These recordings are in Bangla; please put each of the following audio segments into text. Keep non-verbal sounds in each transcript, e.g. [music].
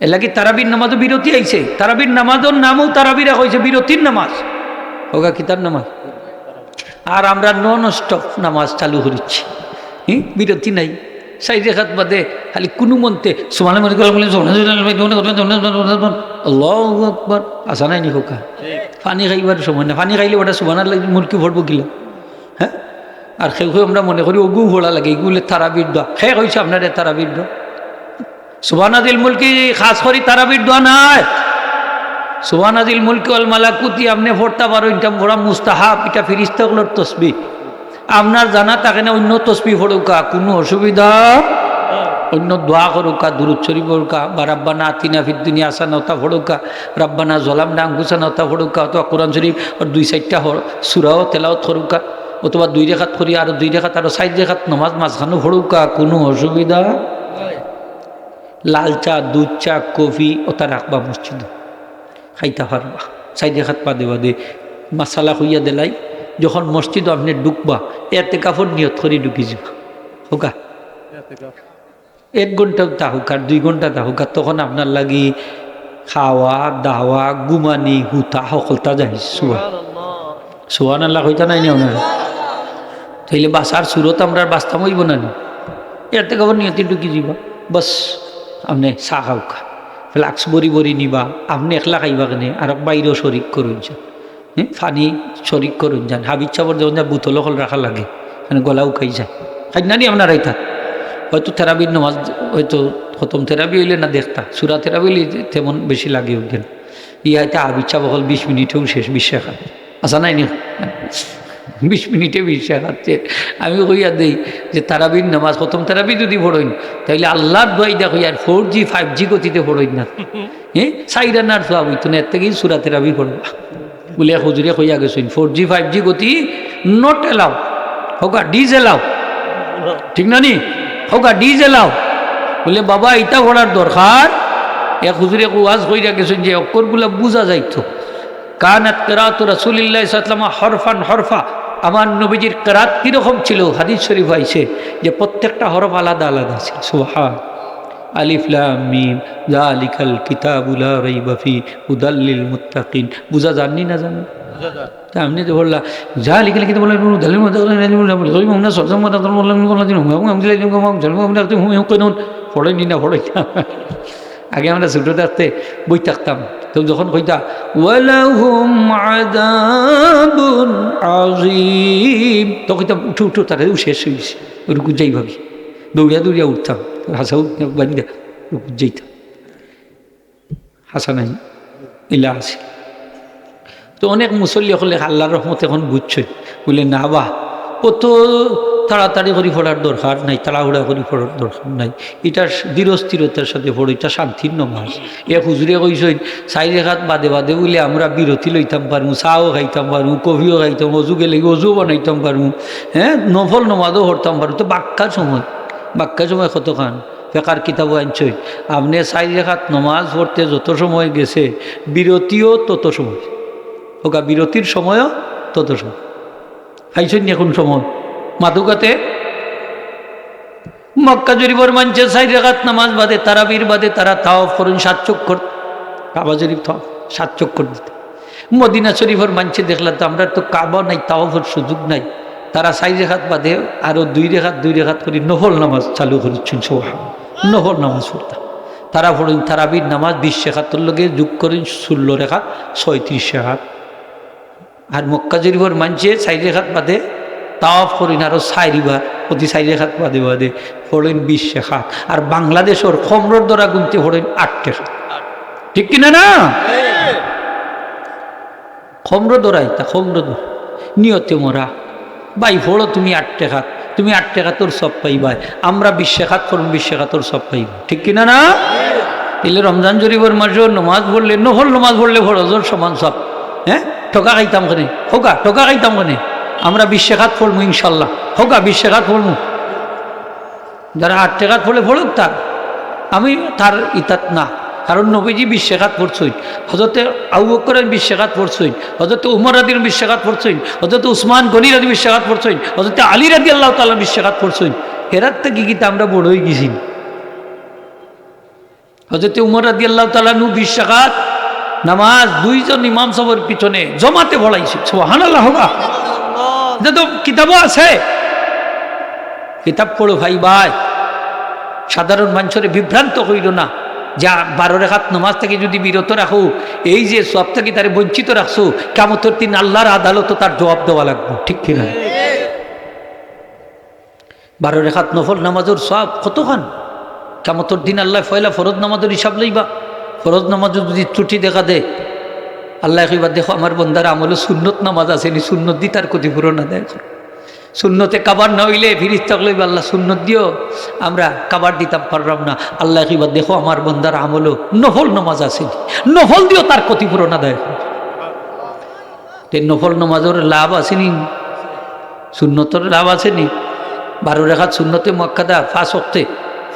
এলাকি তারাবির নামাজও বিরতি আইছে তারাবির নামাজের নামও তারাবিরা হয়েছে বিরতির নামাজ হোগা কিতার নামাজ আর আমরা নন স্টপ নামাজ চালু করেছি হুম বিরতি নাই সাই রেখাত বাদে খালি কোনো মন্তে সুমানে মনে করলাম আকবর আসা নাই নি খোকা পানি খাইবার সময় না পানি খাইলে ওটা সুমানার লাগে মুরকি ভরবো কিলা হ্যাঁ আর সেই আমরা মনে করি ওগু ভোলা লাগে এগুলো তারাবির দোয়া সে হয়েছে আপনার তারাবির দোয়া সুবানাদিল মুলকি খাস করি তারাবির দোয়া নাই। সুবানাদিল মুলকি অল মালাকুতি, আপনি ফোরতা পারো এটা বড়া মুস্তাহাব এটা ফিরিস্তাগুলোর তসবি। আপনার জানা থাকে না, অন্য তসবি ফড়ুকা কোনো অসুবিধা? অন্য দোয়া করুকা, দুরুদ শরীফ ফড়ুকা বা রাব্বানা আতিনা ফিদ্দিনী আসা নতা ফড়ুকা রাব্বানা জলাম না আঙ্গুসা নতা ফড়ুকা অথবা কোরআন শরীফ ওর দুই চারটা সুরাও তেলাওত করুকা, অথবা দুই রেখাত করি, আর দুই রেখাত, আর সাইড রেখাত, নমাজ মাঝখানো ফড়ুকা কোনো অসুবিধা? লাল চা দুধ চা কফি ওটা রাখবা মসজিদ। খাইতে পারবা। সাইডে খাত পা দেবা দে। মাসালা হইয়া দেলাই। যখন মসজিদ আপনি ঢুকবা এতে কাপড় নিয়ত করে ঢুকি যাবা। হোকা? এক ঘণ্টা তাহুক আর দুই ঘণ্টা তাহুক আর তখন আপনার লাগি খাওয়া দাওয়া গুমানি হুতা সকলতা যাই শোয়া শোয়ান আল্লাহ হইতা নাই নি আপনার? তাইলে বাসার সুরত আমরা বাস্তাম হইব না নি। এতে কাপড় নিয়তে ঢুকি যাবা বস। আপনি চাহ খাও খা। ফ্লাক্স বরি বরি নিবা। আপনি একলা খাইবা কেনে? আর বাইরেও শরিক করুন যান হ্যাঁ ফানি শরিক করুন যান হাবিজ চাবর যখন যা বুতল হল রাখা লাগে। মানে গলাও খাই যায়। খাই না নি আপনার আইতা? হয়তো থেরাপির নামাজ হয়তো খতম থেরাপি হইলে না দেখতা। সুরা থেরাপি হইলে তেমন বেশি লাগে ওদের ইয়াতে হাবিজ চাবর হল বিশ মিনিটেও শেষ বিশ্বে খাত আসা নাই নি? বিশ মিনিটে বিশ্বাস খাচ্ছে। আমি কইয়া দেই যে তারাবির নামাজ, প্রথম তারাবি যদি পড়ইন তাইলে আল্লাহর দোয়াই দেখো আর ফোর জি ফাইভ জি গতিতে পড়ইন না। হ্যাঁ সাইরানার সোয়া হইতো না, এর থেকেই সুরা তেরাবি পড়বা। বলে হুজুরে কইয়া গেছেন ফোর জি ফাইভ জি গতি নট এলাও হোকা ডিজ এলাও ঠিক না নি? হোকা ডিজ এলাও বলে, বাবা ইটা পড়ার দরকার। এক হুজুরে ওয়াজ কইরা গেছেন যে, অক্ষরগুলা বোঝা যাইতো। কানাত কেরাত রাসুলিল্লাহ সাল্লামা হরফান হরফা আমার নবীজির কেরাত কীরকম ছিল হাদিস শরীফ আইছে যে প্রত্যেকটা হরফ আলাদা আলাদা ছিল সুহান আলিফলাম মিম জালিকাল কিতাবুলা রাইবাফি উদাল্লিল মুত্তাকিন বুঝা জাননি না জানি আপনি তো বললা যা লিখে লিখে বললেন উদাল্লিল মুত্তাকিন পড়েনি না পড়ে না আগে আমরা ছোটো থাকতে বই থাকতাম। তো যখন কইতা, ওয়ালাহুম তো কইতাম, উঠো উঠো তারা শেষ হয়েছে রুকু যাই ভাবি। দৌড়িয়া দৌড়িয়া উঠতাম, হাসাও বাড়িতে রুকু যাইতাম। হাসা নাই ইলা আছে। তো অনেক মুসল্লি হলে আল্লাহর রহমত এখন বুঝছই বলে না, বাহ, কত তাড়াতাড়ি করে পড়ার দরকার নাই, তাড়াহুড়া করে পড়ার দরকার নাই। এটা ধীরস্থিরতার সাথে পড়ো, এটা শান্তির নমাজ। এ হুজুরে কইসইন চাই রেখাত বাদে বাদে বলে আমরা বিরতি লইতাম পারমু, চাও খাইতাম পারমু, কফিও খাইতাম, অজু গেলে অজু বানাইতাম পারমু হ্যাঁ? নফল নমাজও হরতাম পারু তো বাক্কা সময় বাক্কা সময় কত খান ফেকার কিতাবও আনছই আপনি চাই রেখাত নমাজ পড়তে যত সময় গেছে, বিরতিও তত সময়। ওকা বিরতির সময়ও তত সময়। খাইছেন এখন সময়? মাতুকাতে মক্কা জরিবর মানছে সাই রেখাত নামাজ বাদে, তারাবির বাদে, তারা তাও করুন সাত চক্কর, কাবা জরিফ থাও সাত চক্কর দিতে। মদিনা শরীফর মানছে দেখলাম তো আমরা তো কাবা নাই তাওফর সুযোগ নাই। তারা সাই রেখাত বাদে আরও দুই রেখাত দুই রেখাত করে নহল নামাজ চালু করেছেন সোহা নহল নামাজ পড়তাম তারা পড়ুন তারাবির নামাজ বিশ রেখাতর লগে যোগ করেন, ষোলো রেখাত ছয়ত্রিশ রেখাত আর মক্কা জরিফর মানছে সাই রেখাত বাদে তাওয়াফ করিন আরও চাইরিবার প্রতি চাইরে খাত বাদে বাদে ফোড়েন বিশ খাত আর বাংলাদেশের খমরর দ্বারা গুনতে ফোড়েন আটটে খাত ঠিক কিনা না? খমর দরাই তা খমর নিয়তে মরা। বাই ফোড়ো তুমি আটটে খাত তুমি আটটে খাতর সব পাইবাই আমরা বিশ্বে খাত ফোড়ন বিশ্বে খাতর সব পাইব ঠিক কিনা না? এলে রমজান জরিবর মাসেও নমাজ পড়লে, নহল নমাজ পড়লে ফরজর সমান সব। হ্যাঁ? ঠকা খাইতাম খানে হোকা ঠকা খাইতাম খানে আমরা বিশ্বেঘাত পড়ব ইনশাল্লাহ। হোকা বিশ্বেঘাত পড়ব। যারা আট টাকাত পড়লে পড়ুক তার। আমি তার ইতাত না। কারণ নবীজি বিশ্বেঘাত পড়ছই। হজরতে আউ বকরের বিশ্বেঘাত পড়ছই। হজরতে উমর রাদির বিশ্বেঘাত পড়ছই। হজরতে উসমান গনি রাদি বিশ্বেঘাত পড়ছই। হজরতে আলী রাদি আল্লাহ তাল্লাহ বিশ্বেঘাত পড়ছই। এরার থেকে গীতা আমরা বড় হয়ে গেছি। হজরত উমর রাদি আল্লাহ তালানু বিশ টাকাত নামাজ দুইজন ইমাম সবর পিছনে জমাতে ভরাইছে সোহান আল্লাহ হোগা। এটা তো কিতাবও আছে, কিতাব পড়ো ভাই ভাই। সাধারণ মানুষের বিভ্রান্ত হইল না। যা বারো রেখাত নামাজ থেকে যদি বিরত রাখো, এই যে সব থেকে তারে বঞ্চিত রাখছো কামতর দিন আল্লাহর আদালত তার জবাব দেওয়া লাগবে, ঠিক কিনা? বারো রেখাত নফল নামাজের সব কতখান? কামতর দিন আল্লাহ ফয়লা ফরজ নামাজের হিসাব লইবা। ফরজ নামাজও যদি ত্রুটি দেখা দে আল্লাহ কইবা দেখো, আমার বন্ধার আমলে সুন্নত নামাজ আসেনি সুন্নত দি তার ক্ষতিপূরণ আদায় করো শূন্যতে কাবার না হইলে ফিরিস্তাক লইবা, আল্লাহ সুন্নত দিও। আমরা কাবার দিতাম, পারলাম না। আল্লাহ কইবা দেখো, আমার বন্ধার আমলও নফল নামাজ আসেনি নফল দিও তার ক্ষতিপূরণ আদায় করো নফল নামাজের লাভ আসেনি শূন্যতর লাভ আসেনি বারো রেখা শূন্যতে মক্কাদা ফাঁস হতে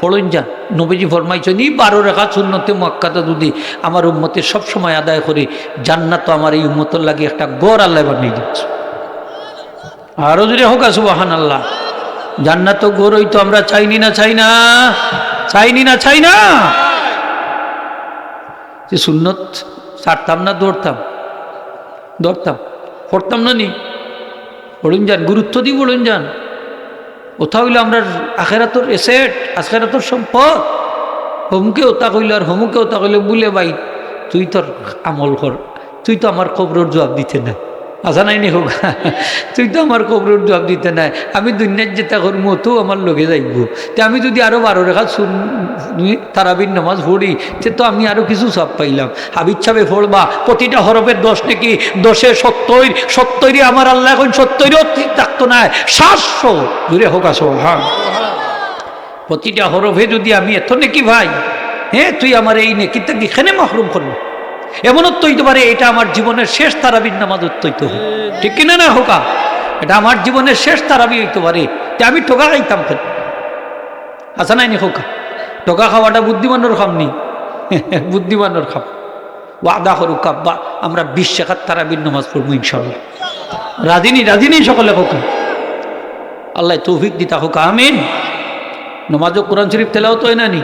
ফলন যান নবীজি ফরমাইছেন, এই বারো রেখা শূন্যতে মক্কাদা যদি আমার উম্মতে সবসময় আদায় করি, জান্নাত আমার এই উম্মতর লাগে একটা গড় আল্লাহ বানিয়ে দিচ্ছে। আরও যদি হোক সুবাহান আল্লাহ জান্নাত গড়ই তো আমরা চাইনি না, চাই না, চাইনি না, চাই না। যে সুন্নত ছাড়তাম না, দৌড়তাম দৌড়তাম পড়তাম না নি। পড়ুন যান, গুরুত্ব দিয়ে পড়ুন যান। ওথা হইলে আমরা আখেরাতর এসেট আখেরাতর সম্পদ। হমুকে ওতা কইল আর হমুকে ওতা কইলে, বুলে বাই তুই তোর আমল কর, তুই তো আমার কবরের জবাব দিতে না আসা নাই নি তুই তো আমার কবরের জবাব দিতে নাই। আমি দুনিয়ার যেটা করব তো আমার লগে যাইব। তে আমি যদি আরও বারো রেখা তারাবির নামাজ পড়ি, তে তো আমি আরও কিছু সব পাইলাম। হাবিজ ছাবে পড়বা, প্রতিটা হরফের দশ নাকি দশে সত্তর, সত্তরই আমার আল্লাহ এখন সত্তরও থাকতো না সাতশো। দূরে হোক আসো হ্যাঁ। প্রতিটা হরফে যদি আমি এত নাকি ভাই হ্যাঁ তুই আমার এই নেকিটা এখানে মাহরুম করব? এমন হইতে পারে, এটা আমার জীবনের শেষ তারাবির নামাজ উত্তৈত হোক ঠিক কিনা না, হোকা? এটা আমার জীবনের শেষ তারাবি হইতে পারে। তে আমি টোকা খাইতাম কেন আসা নাই নি, হোকা? টোকা খাওয়াটা বুদ্ধিমানের খাম নি। [laughs] বুদ্ধিমানের খাম। ওয়াদা করুক বা আমরা বিশ শেখার তারাবির নামাজ পড়ব ইনশাল্লাহ রাজিনী রাজিনী সকলে, হোক? আল্লাহ তৌফিক দিতা, হোক, আমিন। নমাজও কোরআন শরীফ তেলাও তো না নি?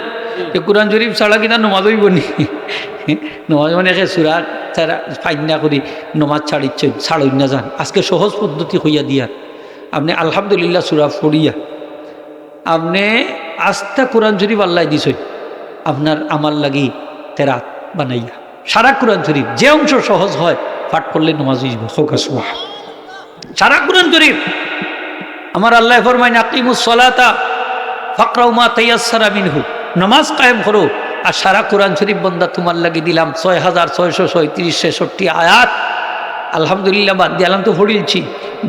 কোরআন শরীফ ছাড়া কিনা নমাজ হইব নি? নমাজ মানে একে সুরা তারা ফাইনা করি, নমাজ ছাড়িচ্ছে ছাড়ই না যান। আজকে সহজ পদ্ধতি হইয়া দিয়া। আপনি আলহামদুলিল্লাহ সুরা ফড়িয়া আপনি আস্থা কোরআন শরীফ আল্লাহ দিছ আপনার আমার লাগি তেরাত বানাইয়া। সারা কোরআন শরীফ, যে অংশ সহজ হয়, পাঠ করলে নমাজ সারা কোরআন শরীফ। আমার আল্লাহ ফরমাইন, আকিমুস সলাতা ফাকরাউমা তাইয়াসারা মিনহু। নামাজ কায়েম করো। আর সারা কোরআন শরীফ বন্দা তোমার লাগি দিলাম ছয় হাজার ছয়শো ছয়ত্রিশ ছেষট্টি আয়াত। আলহামদুলিল্লাহ বাদ দিলাম তো ভরিলছি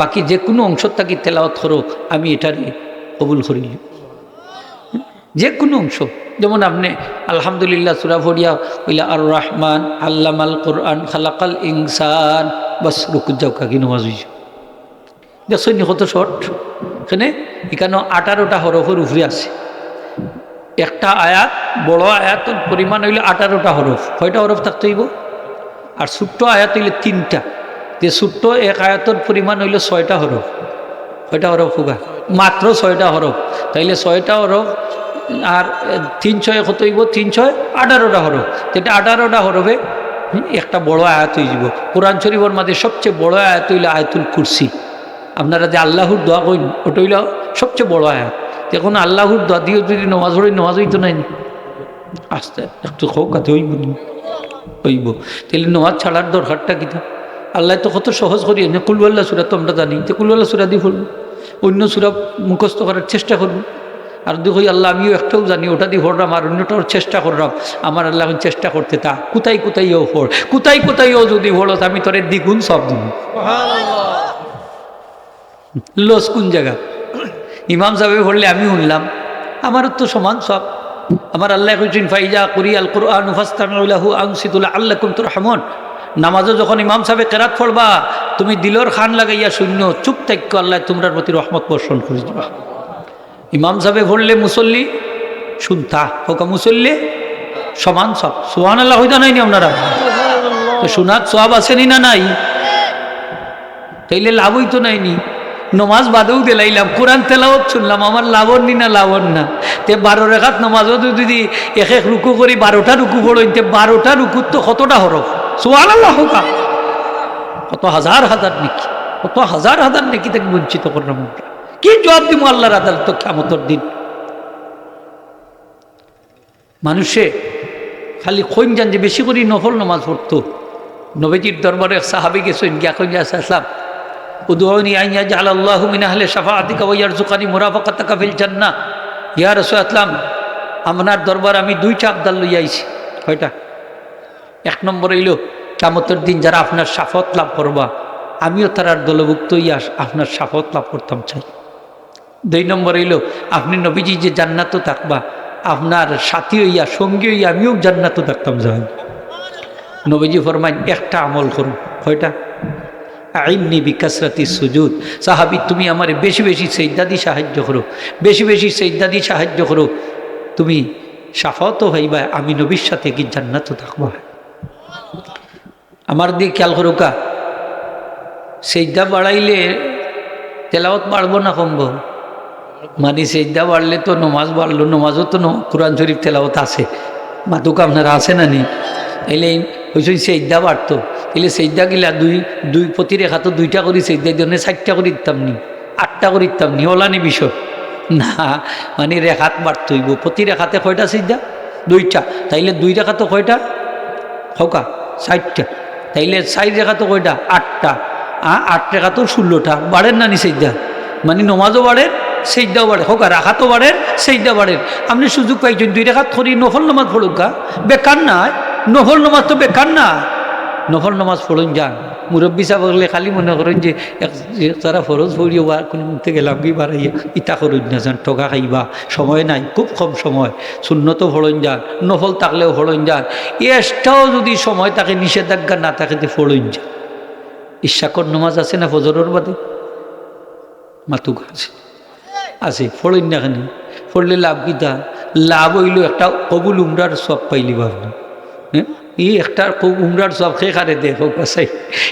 বাকি যে কোনো অংশ থাকি তেলাওয়াত করো, আমি এটারে কবুল করিল যে কোনো অংশ। যেমন আপনি আলহামদুলিল্লাহ সুরা ভরিয়া হইলা আর রহমান আল্লামাল কোরআন খালাকাল ইনসান। বাস রুকুজাও কাকি, নমাজ হইছ। দেখছেন কত শর্ট। এখানে এখানে আঠারোটা হরফের উপরে আছে। একটা আয়াত, বড় আয়াতের পরিমাণ হইলে আঠারোটা হরফ। কয়টা হরফ থাকতে হইব? আর ছোট্ট আয়াত হইলে তিনটা। যে ছোট্ট এক আয়াতের পরিমাণ হইলে ছয়টা হরফ। কয়টা হরফ হোগা? মাত্র ছয়টা হরফ। তাইলে ছয়টা হরফ আর তিন ছয় কত হইব? তিন ছয় আঠারোটা হরফ। যেটা আঠারোটা হরফে একটা বড় আয়াত হয়ে যাব। কোরআন শরীফের মাঝে সবচেয়ে বড় আয়াত হইলে আয়াতুল কুরসি। আপনারা যে আল্লাহর দোয়া কইন ওটা হইল সবচেয়ে বড় আয়াত। এখন আল্লাহর দাদিও যদি নমাজ পড়ি নমাজ হইতো নাই। আস্তে একটু হোক কাতে হইব। হইব। তাহলে নমাজ ছাড়ার দরকারটা কিতা আল্লাহ তো কত সহজ করি। না কুলওয়াল্লা সুরা তো আমরা জানি। তো কুলওয়াল্লা সুরা দিয়ে পড়ব। অন্য সুরা মুখস্থ করার চেষ্টা করব। আর দেখো আল্লাহ আমিও একটাও জানি ওটা দিয়ে পড়লাম আর অন্যটাও চেষ্টা করলাম আমার আল্লাহ এখন চেষ্টা করতে তা। কোথায় কোথায় ও পড়? কোথায় কোথায় ও যদি পড়ত আমি তোর দ্বিগুণ সব দিব। লস কোন জায়গা? ইমাম সাহেব পড়লে আমি শুনলাম। আমারও তো সমান সব। আমার আল্লাহ কইছেন, ফাইজা করি আল কোরআন উফাস্তামিউল্লাহু আনসিতুল্লাহ আল্লাহ কুমতুর রহমান নামাজও যখন ইমাম সাহেব কেরাত পড়বা, তুমি দিলর খান লাগাইয়া শূন্য, চুপ থাক্য আল্লাহ, তোমরার প্রতি রহমত বর্ষণ করে দিবা। ইমাম সাহেব পড়লে মুসল্লি শুনতা হোকা, মুসল্লি, সমান সব। সোহান আল্লাহ হইতা নাইনি আপনারা? তো শোনার সব আসেনি না নাই? তাইলে লাভ হইতো নাইনি নমাজ বাদেও দিলাইলাম, কোরআন তেলাওত শুনলাম, আমার লাবণ না লাবণ না। তে বারো রেখাত নমাজও যদি এক এক রুকু করি বারোটা রুকু পড়ইন তে বারোটা রুকুর তো কতটা হরফ সোয়াল আল্লাহ হোকা কত হাজার হাজার নাকি? কত হাজার হাজার নাকি তাকে বঞ্চিত করলাম কি জবাব দিব আল্লাহর আদালত ক্ষমতর দিন? মানুষে খালি খৈন যান যে বেশি করে নফল নমাজ পড়তো নবীজির দরবারে সাহাবি গেছেন গিয়া কইন আসলাম উদুনি আইয়া জাল আল্লাহ মিন আহলে শাফাআতিকা ওয়া ইয়ারযুকানি মুরাফাকাতাকা ফিল জান্নাহ। ইয়া রাসূলুল্লাহ আপনার দরবার আমি দুইটা আবদাল লই আইছি। কয়টা? এক নম্বর হইল কামতের দিন যারা আপনার সাফত লাভ করবা, আমিও তারার দলভুক্ত ইয়া আপনার সাফত লাভ করতাম চাই। দুই নম্বর হইল, আপনি নবীজি যে জান্নাত থাকবা, আপনার সাথী হইয়া, সঙ্গী হইয়া আমিও জান্নাত থাকতাম যাই। নবীজি ফরমাইন, একটা আমল করুন। কয়টা? আইননি বিকাশরাতি সুজুদ। সাহাবি, তুমি আমার বেশি বেশি সেইদাদি সাহায্য করো, বেশি বেশি সেইদাদি সাহায্য করো। তুমি সাফাত হইবা, আমি নবীর সাথে কি জান্নাত থাকবা? আমার দিয়ে খেয়াল করো কা সেইদা বাড়াইলে তেলাওত বাড়বো না কমবো? মানে সেইদা বাড়লে তো নমাজ বাড়লো, নমাজও তো কোরআন শরীফ তেলাওত আছে। মাতুক আপনারা আছে না নি? এলে হয়েছে সেইদা বাড়তো। এলে সেইদা গিলা দুই দুই প্রতি রেখা তো দুইটা করি সেইদা দিয়ে চারটা করে দিতাম নি আটটা করে দিতাম নি ওলানি বিষয়? না মানে রেখাত বাড়তইব প্রতি রেখাতে কয়টা সেইদা দুইটা। তাইলে দুই রেখা তো কয়টা? হকা ষাটটা তাইলে সাইড রেখা তো কয়টা? আটটা আট রেখা তো ষোলোটা বাড়েন না নি সেইদা মানে নমাজও বাড়েন সেইদাও বাড়ে হোক আর রাখা তো বাড়েন সেইদা বাড়েন আপনি সুযোগ পাইছেন দুই রেখাত করি নফল নমাজ পড়ুকা বেকার না নফল নমাজ তো বেকার না নফল নমাজ পড়ুন যান। মুরব্বী সাহেব বললে খালি মনে করেন যে তারা ফরজ পড়িও বা কোনো মধ্যে গেলাম কি বাড়াইয়া ইটা করুন না যান, টকা খাইবা, সময় নাই, খুব কম সময়। শূন্যত ফড়ন যান, নফল থাকলেও ফড়ন যান। এসটাও যদি সময় তাকে নিষেধাজ্ঞা না থাকে তো ফড়ন যান। ইচ্ছাকর নমাজ আছে না ফজরের বাদে? মাতুক আছে। আছে ফড়ইন না খানি ফড়লে লাভ কিতা লাভ হইল একটা কবুল উমরার সব পাইলি ভাবনা হ্যাঁ এই একটা খুব উমরার জব খে খারে দে বাসাই।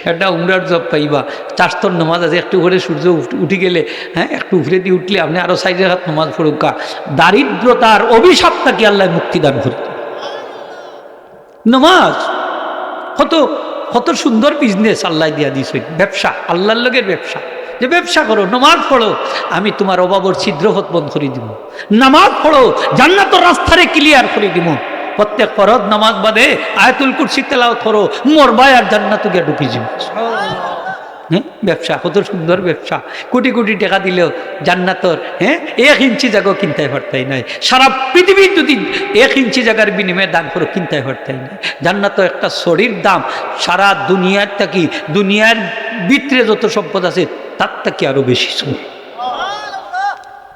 একটা উমরার জব পাইবা। চারস্তর নমাজ আছে, একটু করে সূর্য উঠ- গেলে হ্যাঁ একটু উপরে দিয়ে উঠলে আপনি আরও সাইডের হাত নমাজ পড়ুকা। দারিদ্রতার অভিশাপটাকে আল্লাহ মুক্তিদান করে নমাজ, কত কত সুন্দর বিজনেস আল্লাহ দিয়া দিছে। ব্যবসা, আল্লাহর লগের ব্যবসা। যে ব্যবসা করো, নামাজ পড়ো, আমি তোমার অভাবর ছিদ্রপথ বন্ধ করে দিব। নামাজ পড়ো জান্নাত রাস্তারে ক্লিয়ার করে দিব। প্রত্যেক ফরদ নামাজ বাদে আয়াতুল কুরসি তেলাওয়াত করো মরবাই আর জান্নাত গিয়ে ঢুকি যাব। হ্যাঁ? ব্যবসা কত সুন্দর ব্যবসা। কোটি কোটি টাকা দিলেও জান্নাতর হ্যাঁ? এক ইঞ্চি জায়গা কিনতে পারতাই নাই। সারা পৃথিবীর যদি এক ইঞ্চি জায়গার বিনিময়ে দান করে কিনতে পারতাই নাই। জান্নাত একটা শরীর দাম। সারা দুনিয়ার থাকি দুনিয়ার ভিতরে যত সম্পদ আছে তার থেকে আরও বেশি শরীর।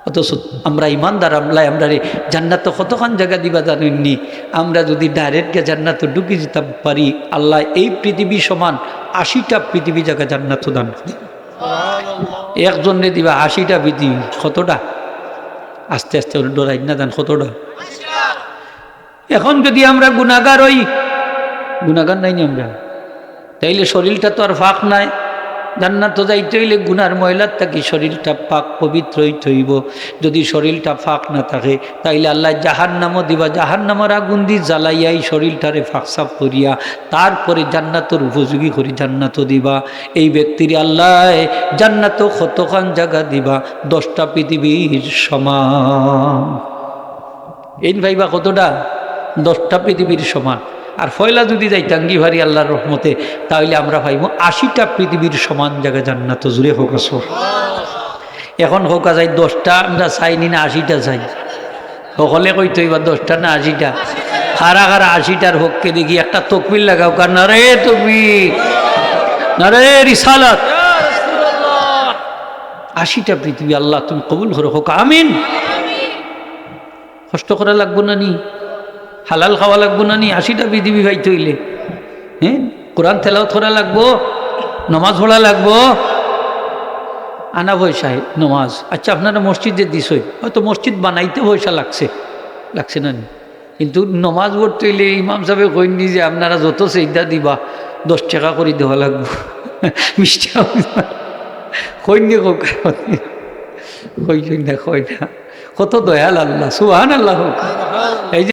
অথচ আমরা ইমানদার আমলাই আমরা রে জান্নাত কতক্ষণ জায়গা দিবা জানেননি? আমরা যদি ডাইরেক্ট গিয়ে জান্নাত ঢুকে যেতে পারি আল্লাহ এই পৃথিবী সমান আশিটা পৃথিবী জায়গা জান্নাত দান করে। একজনে দিবা আশিটা পৃথিবী কতটা? আস্তে আস্তে ডরাই না দান কতটা? এখন যদি আমরা গুণাগার হই গুণাগার নাই নি আমরা। তাইলে শরীরটা তো আর ফাঁক নাই। জান্নাত তো যাইতে হইলে গুনার ময়লার থাকি, শরীরটা পাক পবিত্র হইতে হইব। যদি শরীরটা ফাঁক না থাকে, তাইলে আল্লাহ জাহান নামও দিবা। জাহান নামার আগুন দি জ্বালাইয়াই শরীরটারে ফাঁক সাফ করিয়া তারপরে জান্নাতর উপযোগী করি জান্নাতও দিবা। এই ব্যক্তির আল্লাহ জান্নাতও কতখান জায়গা দিবা? দশটা পৃথিবীর সমান। এই ভাইবা কতটা? দশটা পৃথিবীর সমান। আর ফয়লা যদি যাই টাঙ্গি ভারি আল্লাহর রহমতে, তাহলে আমরা ভাইব আশিটা পৃথিবীর সমান জায়গা জান্নাত। জুড়ে হোক আসর এখন হোক যাই, দশটা আমরা চাইনি না আশিটা চাই। সকলে কইতো এবার দশটা না আশিটা। হারা হারা আশিটার হোককে দেখি একটা তকবির লাগাও, কার না রে তুমি না রে রিসালাত? আশিটা পৃথিবী আল্লাহ তুমি কবুল করো হোক, আমিন। কষ্ট করা লাগবো না নি? হালাল খাওয়া লাগবো না নি? আশিটা পৃথিবী ভাই তৈলে হ্যাঁ? কোরআন তেলাও থরা লাগবো, নমাজ পড়া লাগবো। আনা পয়সায় নমাজ। আচ্ছা আপনারা মসজিদে দিছই হয়তো মসজিদ বানাইতে পয়সা লাগছে। লাগছে না কিন্তু নমাজ পড়তে হইলে ইমাম সাহেব কইনি যে, আপনারা যত সেইদা দিবা, দশ টাকা করে দেওয়া লাগবো। টাকা কইনি হোক কই না? কত দয়াল আল্লাহ সুহান আল্লাহ এই